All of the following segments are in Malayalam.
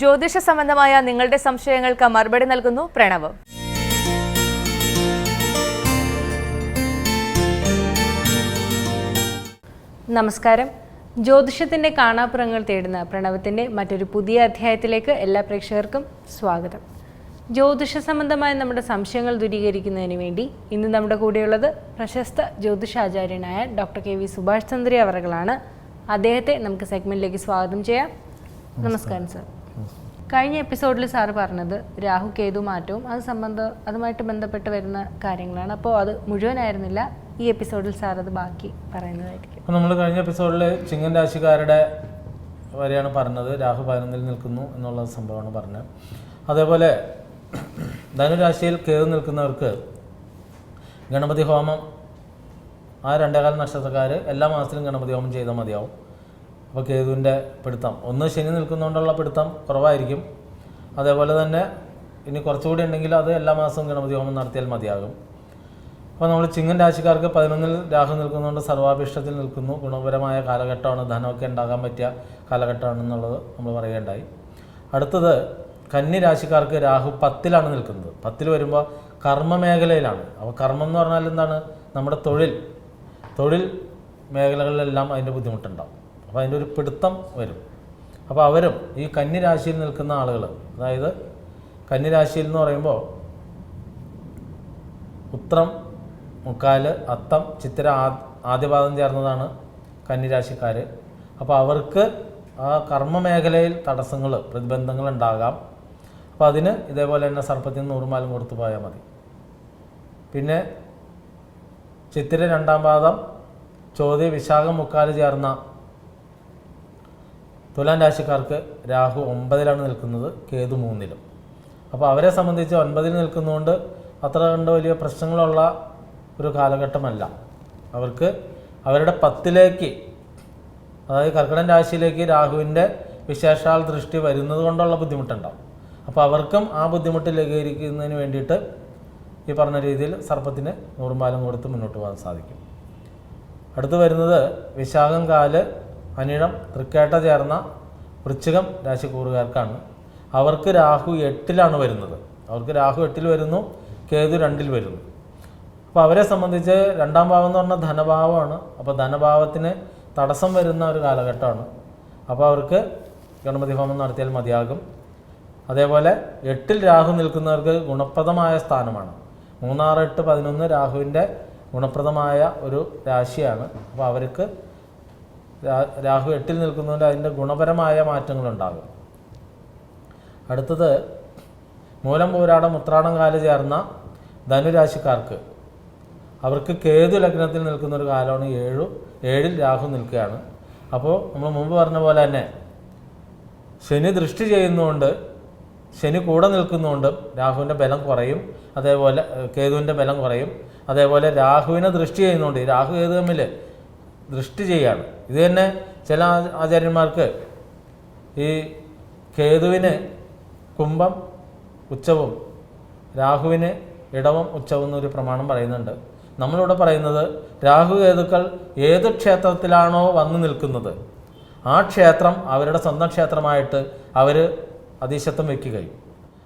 ജ്യോതിഷ സംബന്ധമായ നിങ്ങളുടെ സംശയങ്ങൾക്ക് മറുപടി നൽകുന്നു പ്രണവ്. നമസ്കാരം. ജ്യോതിഷത്തിന്റെ കാണാപ്പുറങ്ങൾ തേടുന്ന പ്രണവത്തിന്റെ മറ്റൊരു പുതിയ അധ്യായത്തിലേക്ക് എല്ലാ പ്രേക്ഷകർക്കും സ്വാഗതം. ജ്യോതിഷ സംബന്ധമായ നമ്മുടെ സംശയങ്ങൾ ദൂരീകരിക്കുന്നതിന് വേണ്ടി ഇന്ന് നമ്മുടെ കൂടെയുള്ളത് പ്രശസ്ത ജ്യോതിഷാചാര്യനായ doctor K V Subhash Chandri അവറുകളാണ്. അദ്ദേഹത്തെ നമുക്ക് സെഗ്മെന്റിലേക്ക് സ്വാഗതം ചെയ്യാം. നമസ്കാരം. സർ. കഴിഞ്ഞ എപ്പിസോഡിൽ സാറ് പറഞ്ഞത് രാഹു കേതു മാറ്റവും അത് സംബന്ധ അതുമായിട്ട് ബന്ധപ്പെട്ട് വരുന്ന കാര്യങ്ങളാണ്. അപ്പോൾ അത് മുഴുവനായിരുന്നില്ല ഈ എപ്പിസോഡിൽ സാർ അത് ബാക്കി പറയുന്നതായിരിക്കും. നമ്മൾ കഴിഞ്ഞ എപ്പിസോഡിൽ ചിങ്ങൻ രാശിക്കാരുടെ വരെയാണ് പറഞ്ഞത്. രാഹു പതിനൊന്നിൽ നിൽക്കുന്നു എന്നുള്ള സംഭവമാണ് പറഞ്ഞത്. അതേപോലെ ധനുരാശിയിൽ കേതു നിൽക്കുന്നവർക്ക് ഗണപതി ഹോമം ആ രണ്ടേകാല നക്ഷത്രക്കാർ എല്ലാ മാസത്തിലും ഗണപതി ഹോമം ചെയ്താൽ മതിയാവും. അപ്പോൾ കേതുവിന്റെ പിടുത്തം. ഒന്ന് ശനി നിൽക്കുന്നതുകൊണ്ടുള്ള പിടുത്തം കുറവായിരിക്കും. അതേപോലെ തന്നെ ഇനി കുറച്ചുകൂടി ഉണ്ടെങ്കിൽ അത് എല്ലാ മാസവും ഗണപതി ഹോമം നടത്തിയാൽ മതിയാകും. അപ്പോൾ നമ്മൾ ചിങ്ങൻ രാശിക്കാർക്ക് പതിനൊന്നിൽ രാഹു നിൽക്കുന്നതുകൊണ്ട് സർവാഭിഷ്ടത്തിൽ നിൽക്കുന്നു. ഗുണപരമായ കാലഘട്ടമാണ് ധനമൊക്കെ ഉണ്ടാകാൻ പറ്റിയ കാലഘട്ടമാണെന്നുള്ളത് നമ്മൾ പറയുകയുണ്ടായി. അടുത്തത് കന്നി രാശിക്കാർക്ക് രാഹു പത്തിലാണ് നിൽക്കുന്നത്. പത്തിൽ വരുമ്പോൾ കർമ്മ മേഖലയിലാണ്. അപ്പോൾ കർമ്മം എന്ന് പറഞ്ഞാൽ എന്താണ്? നമ്മുടെ തൊഴിൽ. തൊഴിൽ മേഖലകളിലെല്ലാം അതിന്റെ ബുദ്ധിമുട്ടുണ്ടാവും. അപ്പോൾ അതിന്റെ ഒരു പിടുത്തം വരും. അപ്പോൾ അവരും ഈ കന്നിരാശിയിൽ നിൽക്കുന്ന ആളുകൾ അതായത് കന്നിരാശിയിൽ എന്ന് പറയുമ്പോൾ ഉത്രം മുക്കാൽ അത്തം ചിത്തിര ആദ്യപാദം ചേർന്നതാണ് കന്നിരാശിക്കാർ അപ്പോൾ അവർക്ക് ആ കർമ്മ മേഖലയിൽ തടസ്സങ്ങൾ പ്രതിബന്ധങ്ങൾ ഉണ്ടാകാം. അപ്പോൾ അതിന് ഇതേപോലെ തന്നെ സർപ്പത്തിന് നൂറുമാലും കൊടുത്തു പോയാൽ മതി. പിന്നെ ചിത്തിര രണ്ടാം പാദം ചോദ്യ വിശാഖം മുക്കാൽ ചേർന്ന തുലാം രാശിക്കാർക്ക് രാഹു ഒമ്പതിലാണ് നിൽക്കുന്നത് കേതു മൂന്നിലും. അപ്പോൾ അവരെ സംബന്ധിച്ച് ഒൻപതിൽ നിൽക്കുന്നതുകൊണ്ട് അത്ര കണ്ട് വലിയ പ്രശ്നങ്ങളുള്ള ഒരു കാലഘട്ടമല്ല. അവർക്ക് അവരുടെ പത്തിലേക്ക് അതായത് കർക്കിടൻ രാശിയിലേക്ക് രാഹുവിന്റെ വിശേഷാൽ ദൃഷ്ടി വരുന്നത് കൊണ്ടുള്ള ബുദ്ധിമുട്ടുണ്ടാവും. അപ്പോൾ അവർക്കും ആ ബുദ്ധിമുട്ട് ലഘൂകരിക്കുന്നതിന് വേണ്ടിയിട്ട് ഈ പറഞ്ഞ രീതിയിൽ സർപ്പത്തിന് നൂറുമ്പാലം കൊടുത്ത് മുന്നോട്ട് പോകാൻ സാധിക്കും. അടുത്ത് വരുന്നത് വിശാഖം കാൽ അനിഴം തൃക്കേട്ട ചേർന്ന വൃശ്ചികം രാശിക്കൂറുകാർക്കാണ്. അവർക്ക് രാഹു എട്ടിലാണ് വരുന്നത്. അവർക്ക് രാഹു എട്ടിൽ വരുന്നു കേതു രണ്ടിൽ വരുന്നു. അപ്പോൾ അവരെ സംബന്ധിച്ച് രണ്ടാം ഭാവം എന്ന് പറഞ്ഞാൽ ധനഭാവമാണ്. അപ്പോൾ ധനഭാവത്തിന് തടസ്സം വരുന്ന ഒരു കാലഘട്ടമാണ്. അപ്പോൾ അവർക്ക് ഗണപതി ഹോമം നടത്തിയാൽ മതിയാകും. അതേപോലെ എട്ടിൽ രാഹു നിൽക്കുന്നവർക്ക് ഗുണപ്രദമായ സ്ഥാനമാണ്. മൂന്നാറ് എട്ട് പതിനൊന്ന് രാഹുവിന്റെ ഗുണപ്രദമായ ഒരു രാശിയാണ്. അപ്പോൾ അവർക്ക് രാഹു എട്ടിൽ നിൽക്കുന്നതുകൊണ്ട് അതിന്റെ ഗുണപരമായ മാറ്റങ്ങളുണ്ടാകും. അടുത്തത് മൂലം പോരാടം ഉത്രാടം കാൽ ചേർന്ന ധനുരാശിക്കാർക്ക്. അവർക്ക് കേതു ലഗ്നത്തിൽ നിൽക്കുന്ന ഒരു കാലമാണ് ഏഴു ഏഴിൽ രാഹു നിൽക്കുകയാണ്. അപ്പോൾ നമ്മൾ മുമ്പ് പറഞ്ഞ പോലെ തന്നെ ശനി ദൃഷ്ടി ചെയ്യുന്നതുകൊണ്ട് ശനി കൂടെ നിൽക്കുന്നതുകൊണ്ട് രാഹുവിന്റെ ബലം കുറയും അതേപോലെ കേതുവിന്റെ ബലം കുറയും. അതേപോലെ രാഹുവിനെ ദൃഷ്ടി ചെയ്യുന്നതുകൊണ്ട് രാഹു കേതു തമ്മിൽ ദൃഷ്ടി ചെയ്യാണ്. ഇത് തന്നെ ചില ആചാര്യന്മാർക്ക് ഈ കേതുവിന് കുംഭം ഉച്ചവും രാഹുവിന് ഇടവം ഉച്ചവും എന്നൊരു പ്രമാണം പറയുന്നുണ്ട്. നമ്മളിവിടെ പറയുന്നത് രാഹു കേതുക്കൾ ഏത് ക്ഷേത്രത്തിലാണോ വന്നു നിൽക്കുന്നത് ആ ക്ഷേത്രം അവരുടെ സ്വന്തം ക്ഷേത്രമായിട്ട് അവർ അതീശത്വം വയ്ക്കുകയും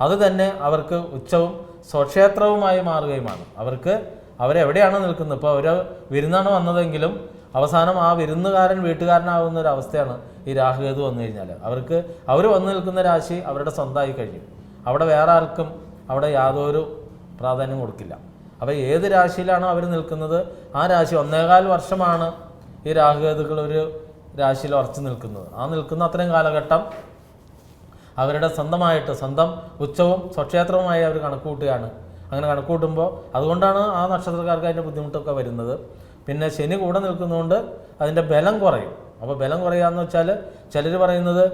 അതുതന്നെ അവർക്ക് ഉച്ചവും സ്വക്ഷേത്രവുമായി മാറുകയുമാണ്. അവർക്ക് അവരെവിടെയാണ് നിൽക്കുന്നത്? ഇപ്പോൾ അവർ വിരുന്നാണ് വന്നതെങ്കിലും അവസാനം ആ വിരുന്നുകാരൻ വീട്ടുകാരനാവുന്ന ഒരു അവസ്ഥയാണ് ഈ രാഹുകേതു വന്നു കഴിഞ്ഞാൽ അവർക്ക് അവർ വന്നു നിൽക്കുന്ന രാശി അവരുടെ സ്വന്തമായി കഴിയും. അവിടെ വേറെ ആർക്കും അവിടെ യാതൊരു പ്രാധാന്യം കൊടുക്കില്ല. അപ്പോൾ ഏത് രാശിയിലാണോ അവർ നിൽക്കുന്നത്? ആ രാശി ഒന്നേകാൽ വർഷമാണ് ഈ രാഹുകേതുക്കൾ ഒരു രാശിയിൽ ഉറച്ചു നിൽക്കുന്നത്. ആ നിൽക്കുന്ന അത്രയും കാലഘട്ടം അവരുടെ സ്വന്തമായിട്ട് സ്വന്തം ഉച്ചവും സ്വക്ഷേത്രവുമായി അവർ കണക്ക് കൂട്ടുകയാണ് അങ്ങനെ കണക്ക് കൂട്ടുമ്പോൾ അതുകൊണ്ടാണ് ആ നക്ഷത്രക്കാർക്ക് അതിന്റെ ബുദ്ധിമുട്ടൊക്കെ വരുന്നത്. പിന്നെ ശനി കൂടെ നിൽക്കുന്നതുകൊണ്ട് അതിന്റെ ബലം കുറയും. അപ്പോൾ ബലം കുറയാന്ന് വെച്ചാൽ ചിലർ പറയുന്നത്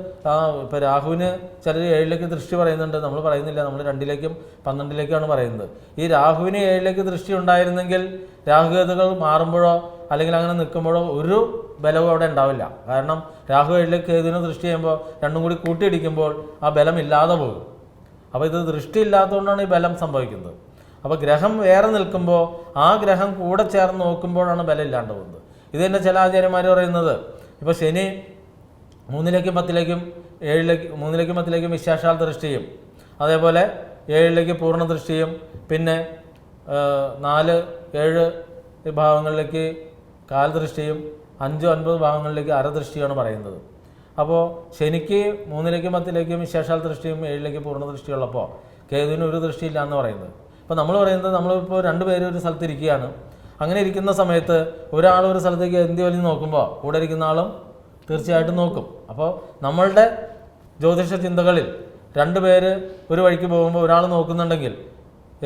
ഇപ്പോൾ രാഹുവിന് ചിലർ ഏഴിലേക്ക് ദൃഷ്ടി പറയുന്നുണ്ട്. നമ്മൾ പറയുന്നില്ല നമ്മൾ രണ്ടിലേക്കും പന്ത്രണ്ടിലേക്കാണ് പറയുന്നത്. ഈ രാഹുവിന് ഏഴിലേക്ക് ദൃഷ്ടി ഉണ്ടായിരുന്നെങ്കിൽ രാഹുകേതുകൾ മാറുമ്പോഴോ അല്ലെങ്കിൽ അങ്ങനെ നിൽക്കുമ്പോഴോ ഒരു ബലവും അവിടെ ഉണ്ടാവില്ല. കാരണം രാഹു ഏഴിലേക്ക് കേതുവിനെ ദൃഷ്ടി ചെയ്യുമ്പോൾ രണ്ടും കൂടി കൂട്ടിയിടിക്കുമ്പോൾ ആ ബലം ഇല്ലാതെ പോകും. അപ്പോൾ ഇത് ദൃഷ്ടി ഇല്ലാത്തതുകൊണ്ടാണ് ഈ ബലം സംഭവിക്കുന്നത്. അപ്പോൾ ഗ്രഹം വേറെ നിൽക്കുമ്പോൾ ആ ഗ്രഹം കൂടെ ചേർന്ന് നോക്കുമ്പോഴാണ് ബലം ഇല്ലാണ്ട് പോകുന്നത്. ഇത് തന്നെ ചില ആചാര്യന്മാർ പറയുന്നത്. ഇപ്പോൾ ശനി മൂന്നിലേക്കും പത്തിലേക്കും ഏഴിലേക്ക് മൂന്നിലേക്കും പത്തിലേക്കും വിശേഷാൽ ദൃഷ്ടിയും അതേപോലെ ഏഴിലേക്ക് പൂർണ ദൃഷ്ടിയും പിന്നെ നാല് ഏഴ് ഭാഗങ്ങളിലേക്ക് കാൽദൃഷ്ടിയും അഞ്ച് ഒൻപത് ഭാഗങ്ങളിലേക്ക് അരദൃഷ്ടിയാണ് പറയുന്നത്. അപ്പോൾ ശനിക്ക് മൂന്നിലേക്കും പത്തിലേക്കും വിശേഷാൽ ദൃഷ്ടിയും ഏഴിലേക്ക് പൂർണ ദൃഷ്ടിയുള്ളപ്പോൾ കേതുവിന് ഒരു ദൃഷ്ടിയില്ല എന്ന് പറയുന്നത്. അപ്പോൾ നമ്മൾ പറയുന്നത് നമ്മളിപ്പോൾ രണ്ട് പേര് ഒരു സ്ഥലത്ത് ഇരിക്കുകയാണ്. അങ്ങനെ ഇരിക്കുന്ന സമയത്ത് ഒരാൾ ഒരു സ്ഥലത്തേക്ക് എന്തി വലിഞ്ഞ് നോക്കുമ്പോൾ കൂടെ ഇരിക്കുന്ന ആളും തീർച്ചയായിട്ടും നോക്കും. അപ്പോൾ നമ്മളുടെ ജ്യോതിഷ ചിന്തകളിൽ രണ്ട് പേര് ഒരു വഴിക്ക് പോകുമ്പോൾ ഒരാൾ നോക്കുന്നുണ്ടെങ്കിൽ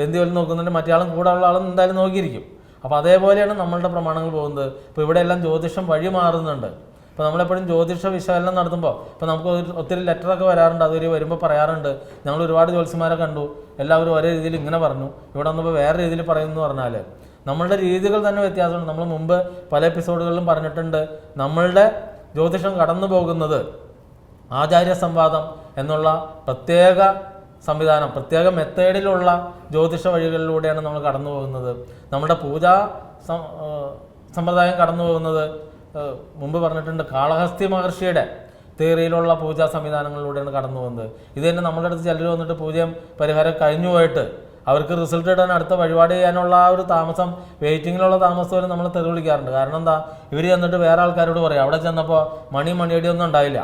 എന്തി വലിഞ്ഞ് നോക്കുന്നുണ്ടെങ്കിൽ മറ്റേ ആളും കൂടെ ഉള്ള ആളും എന്തായാലും നോക്കിയിരിക്കും. അപ്പോൾ അതേപോലെയാണ് നമ്മളുടെ പ്രമാണങ്ങൾ പോകുന്നത്. ഇപ്പോൾ ഇവിടെ എല്ലാം ജ്യോതിഷം വഴി മാറുന്നുണ്ട്. ഇപ്പോൾ നമ്മളെപ്പോഴും ജ്യോതിഷ വിശകലനം നടത്തുമ്പോൾ ഇപ്പോൾ നമുക്ക് ഒത്തിരി ലെറ്ററൊക്കെ വരാറുണ്ട്. അതുവരെ വരുമ്പോൾ പറയാറുണ്ട്. ഞങ്ങൾ ഒരുപാട് ജ്യോത്സ്യന്മാരെ കണ്ടു. എല്ലാവരും ഒരേ രീതിയിൽ ഇങ്ങനെ പറഞ്ഞു. ഇവിടെ വന്നപ്പോൾ വേറെ രീതിയിൽ പറയുമെന്ന് പറഞ്ഞാൽ നമ്മളുടെ രീതികൾ തന്നെ വ്യത്യാസമുണ്ട്. നമ്മൾ മുമ്പ് പല എപ്പിസോഡുകളിലും പറഞ്ഞിട്ടുണ്ട്. നമ്മളുടെ ജ്യോതിഷം കടന്നു പോകുന്നത് ആചാര്യ സംവാദം എന്നുള്ള പ്രത്യേക സംവിധാനം പ്രത്യേക മെത്തേഡിലുള്ള ജ്യോതിഷ വഴികളിലൂടെയാണ് നമ്മൾ കടന്നു പോകുന്നത്. നമ്മുടെ പൂജാ സമ്പ്രദായം കടന്നു പോകുന്നത്. മുമ്പ് പറഞ്ഞിട്ടുണ്ട് കാളഹസ്തി മഹർഷിയുടെ തിയറിയിലുള്ള പൂജാ സംവിധാനങ്ങളിലൂടെയാണ് കടന്നു പോകുന്നത്. ഇത് തന്നെ നമ്മുടെ അടുത്ത് ചിലർ വന്നിട്ട് പൂജയും പരിഹാരം കഴിഞ്ഞു പോയിട്ട് അവർക്ക് റിസൾട്ട് ഇടാൻ അടുത്ത വഴിപാട് ചെയ്യാനുള്ള ആ ഒരു താമസം വെയിറ്റിങ്ങിലുള്ള താമസം വരെ നമ്മൾ തെറി വിളിക്കാറുണ്ട്. കാരണം എന്താ? ഇവർ ചെന്നിട്ട് വേറെ ആൾക്കാരോട് പറയും അവിടെ ചെന്നപ്പോൾ മണി മണിയടിയൊന്നും ഉണ്ടായില്ല.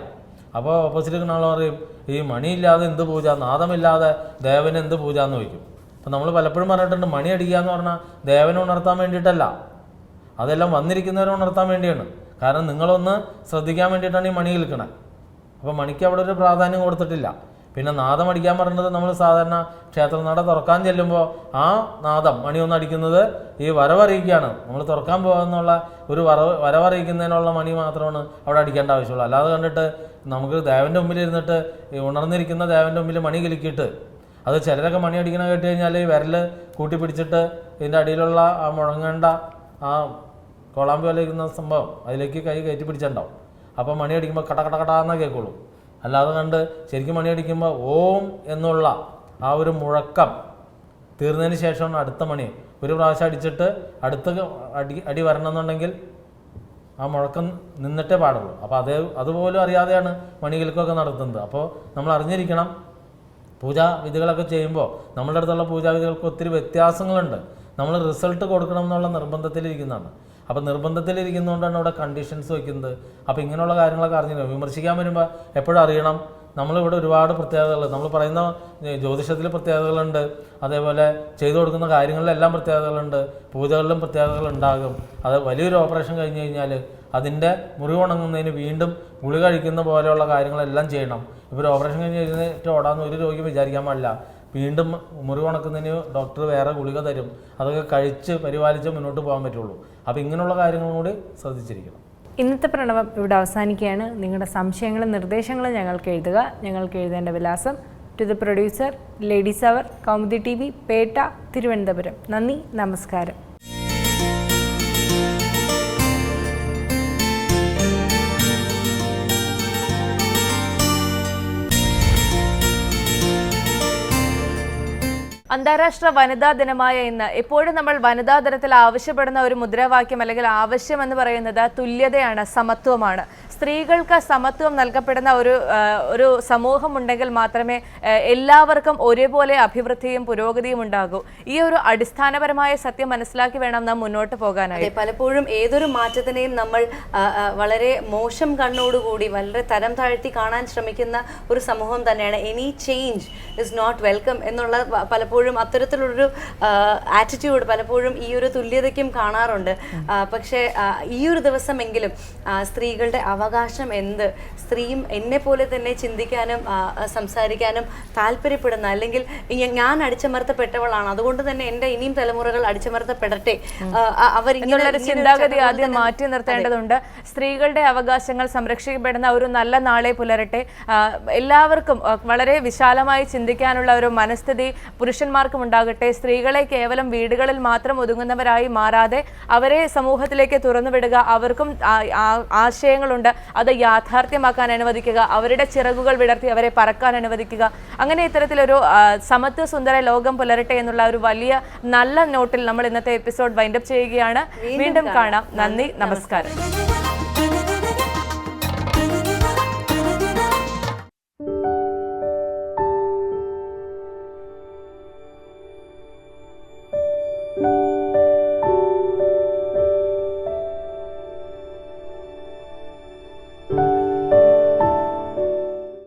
അപ്പോൾ ഓപ്പോസിറ്റ് കിട്ടുന്ന പറയും ഈ മണിയില്ലാതെ എന്ത് പൂജ? നാദമില്ലാതെ ദേവന് എന്ത് പൂജ എന്ന് ചോദിക്കും. അപ്പം നമ്മൾ പലപ്പോഴും പറഞ്ഞിട്ടുണ്ട് മണി അടിക്കുക എന്ന് പറഞ്ഞാൽ ദേവനെ ഉണർത്താൻ വേണ്ടിയിട്ടല്ല. അതെല്ലാം വന്നിരിക്കുന്നവരെ ഉണർത്താൻ വേണ്ടിയാണ്. കാരണം നിങ്ങളൊന്ന് ശ്രദ്ധിക്കാൻ വേണ്ടിയിട്ടാണ് ഈ മണി നിൽക്കണത് അപ്പോൾ മണിക്ക് അവിടെ ഒരു പ്രാധാന്യം കൊടുത്തിട്ടില്ല. പിന്നെ നാദം അടിക്കാൻ പറഞ്ഞത് നമ്മൾ സാധാരണ ക്ഷേത്രനട തുറക്കാൻ ചെല്ലുമ്പോൾ ആ നാദം മണി ഒന്ന് അടിക്കുന്നത് ഈ വരവറിയിക്കുകയാണ്. നമ്മൾ തുറക്കാൻ പോകാമെന്നുള്ള ഒരു വരവ് വരവറിയിക്കുന്നതിനുള്ള മണി മാത്രമാണ് അവിടെ അടിക്കേണ്ട ആവശ്യമുള്ളൂ. അല്ലാതെ കണ്ടിട്ട് നമുക്ക് ദേവന്റെ മുമ്പിൽ ഇരുന്നിട്ട് ഈ ഉണർന്നിരിക്കുന്ന ദേവന്റെ മുമ്പിൽ മണി കിലുക്കിയിട്ട് അത് ചിലരൊക്കെ മണി അടിക്കണ കേട്ട് കഴിഞ്ഞാൽ ഈ വിരൽ കൂട്ടി പിടിച്ചിട്ട് ഇതിന്റെ അടിയിലുള്ള ആ മുഴങ്ങേണ്ട ആ കോളാമ്പി വലയിക്കുന്ന സംഭവം അതിലേക്ക് കൈ കയറ്റി പിടിച്ചിട്ടുണ്ടാവും. അപ്പോൾ മണി അടിക്കുമ്പോൾ കട കട കടാന്നേ കേൾക്കുള്ളൂ അല്ലാതെ കണ്ട് ശരിക്കും മണി അടിക്കുമ്പോൾ ഓം എന്നുള്ള ആ ഒരു മുഴക്കം തീർന്നതിന് ശേഷമാണ് അടുത്ത മണി. ഒരു പ്രാവശ്യം അടിച്ചിട്ട് അടുത്ത അടി അടി വരണമെന്നുണ്ടെങ്കിൽ ആ മുഴക്കം നിന്നിട്ടേ പാടുള്ളൂ. അപ്പോൾ അതേ അതുപോലും അറിയാതെയാണ് മണികൾക്കൊക്കെ നടത്തുന്നത്. അപ്പോൾ നമ്മൾ അറിഞ്ഞിരിക്കണം. പൂജാവിധികളൊക്കെ ചെയ്യുമ്പോൾ നമ്മളുടെ അടുത്തുള്ള പൂജാവിധികൾക്ക് ഒത്തിരി വ്യത്യാസങ്ങളുണ്ട്. നമ്മൾ റിസൾട്ട് കൊടുക്കണം എന്നുള്ള നിർബന്ധത്തിലിരിക്കുന്നതാണ്. അപ്പോൾ നിർബന്ധത്തിലിരിക്കുന്നതുകൊണ്ടാണ് അവിടെ കണ്ടീഷൻസ് വയ്ക്കുന്നത് അപ്പോൾ ഇങ്ങനെയുള്ള കാര്യങ്ങളൊക്കെ അറിഞ്ഞില്ല വിമർശിക്കാൻ വരുമ്പോൾ എപ്പോഴും അറിയണം. നമ്മളിവിടെ ഒരുപാട് പ്രത്യേകതകൾ നമ്മൾ പറയുന്ന ജ്യോതിഷത്തിൽ പ്രത്യേകതകളുണ്ട്. അതേപോലെ ചെയ്തു കൊടുക്കുന്ന കാര്യങ്ങളിലെല്ലാം പ്രത്യേകതകളുണ്ട്. പൂജകളിലും പ്രത്യേകതകൾ ഉണ്ടാകും അത് വലിയൊരു ഓപ്പറേഷൻ കഴിഞ്ഞ് കഴിഞ്ഞാൽ അതിന്റെ മുറിവുണങ്ങുന്നതിന് വീണ്ടും ഗുളി കഴിക്കുന്ന പോലെയുള്ള കാര്യങ്ങളെല്ലാം ചെയ്യണം. ഇപ്പോൾ ഓപ്പറേഷൻ കഴിഞ്ഞ് കഴിഞ്ഞിട്ട് ഓടാമെന്ന് ഒരു രോഗി വിചാരിക്കാൻ പാടില്ല. വീണ്ടും മുറിവുണക്കുന്നതിന് ഡോക്ടർ വേറെ ഗുളിക തരും. അതൊക്കെ കഴിച്ച് പരിപാലിച്ച് മുന്നോട്ട് പോകാൻ പറ്റുള്ളൂ. അപ്പോൾ ഇങ്ങനെയുള്ള കാര്യങ്ങളും കൂടി ശ്രദ്ധിച്ചിരിക്കണം. ഇന്നത്തെ പ്രണവം ഇവിടെ അവസാനിക്കുകയാണ്. നിങ്ങളുടെ സംശയങ്ങളും നിർദ്ദേശങ്ങളും ഞങ്ങൾക്ക് എഴുതുക. ഞങ്ങൾക്ക് എഴുതേണ്ട വിലാസം to the producer ladies hour Kaumudi T V Pettah Thiruvananthapuram നന്ദി നമസ്കാരം. അന്താരാഷ്ട്ര വനിതാ ദിനമായ ഇന്ന്. എപ്പോഴും നമ്മൾ വനിതാ ദിനത്തിൽ ആവശ്യപ്പെടുന്ന ഒരു മുദ്രാവാക്യം അല്ലെങ്കിൽ ആവശ്യം എന്ന് പറയുന്നത് തുല്യതയാണ് സമത്വമാണ്. സ്ത്രീകൾക്ക് സമത്വം നൽകപ്പെടുന്ന ഒരു ഒരു സമൂഹമുണ്ടെങ്കിൽ മാത്രമേ എല്ലാവർക്കും ഒരേപോലെ അഭിവൃദ്ധിയും പുരോഗതിയും ഉണ്ടാകൂ. ഈ ഒരു അടിസ്ഥാനപരമായ സത്യം മനസ്സിലാക്കി വേണം നാം മുന്നോട്ട് പോകാനായി പലപ്പോഴും ഏതൊരു മാറ്റത്തിനെയും നമ്മൾ വളരെ മോശം കണ്ണോടുകൂടി വളരെ തരം താഴ്ത്തി കാണാൻ ശ്രമിക്കുന്ന ഒരു സമൂഹം തന്നെയാണ്. Any change is not welcome എന്നുള്ള പ- പലപ്പോഴും അത്തരത്തിലുള്ളൊരു ആറ്റിറ്റ്യൂഡ് പലപ്പോഴും ഈ ഒരു തുല്യതയ്ക്കും കാണാറുണ്ട്. പക്ഷേ ഈ ഒരു ദിവസമെങ്കിലും സ്ത്രീകളുടെ അവകാശം എന്ത് സ്ത്രീയും എന്നെ പോലെ തന്നെ ചിന്തിക്കാനും സംസാരിക്കാനും താല്പര്യപ്പെടുന്ന അല്ലെങ്കിൽ ഞാൻ അടിച്ചമർത്തപ്പെട്ടവളാണ്. അതുകൊണ്ട് തന്നെ എന്റെ ഇനിയും തലമുറകൾ അടിച്ചമർത്തപ്പെടട്ടെ. അവർ ആ, അവരിങ്ങനെ എന്നുള്ളൊരു ഇങ്ങനെ ഒരു ചിന്താഗതി ആദ്യം മാറ്റി നിർത്തേണ്ടതുണ്ട്. സ്ത്രീകളുടെ അവകാശങ്ങൾ സംരക്ഷിക്കപ്പെടുന്ന ഒരു നല്ല നാളെ പുലരട്ടെ. എല്ലാവർക്കും വളരെ വിശാലമായി ചിന്തിക്കാനുള്ള ഒരു മനസ്ഥിതി പുരുഷന്മാർക്കും ഉണ്ടാകട്ടെ. സ്ത്രീകളെ കേവലം വീടുകളിൽ മാത്രം ഒതുങ്ങുന്നവരായി മാറാതെ അവരെ സമൂഹത്തിലേക്ക് തുറന്നുവിടുക അവർക്കും ആശയങ്ങളുണ്ട്. അത് യാഥാർത്ഥ്യമാക്കാൻ അനുവദിക്കുക. അവരുടെ ചിറകുകൾ വിടർത്തി അവരെ പറക്കാൻ അനുവദിക്കുക. അങ്ങനെ ഇത്തരത്തിലൊരു സമത്വ സുന്ദര ലോകം പുലരട്ടെ എന്നുള്ള ഒരു വലിയ നല്ല നോട്ടിൽ നമ്മൾ ഇന്നത്തെ എപ്പിസോഡ് വൈൻഡപ്പ് ചെയ്യുകയാണ്. വീണ്ടും കാണാം. നന്ദി. നമസ്കാരം.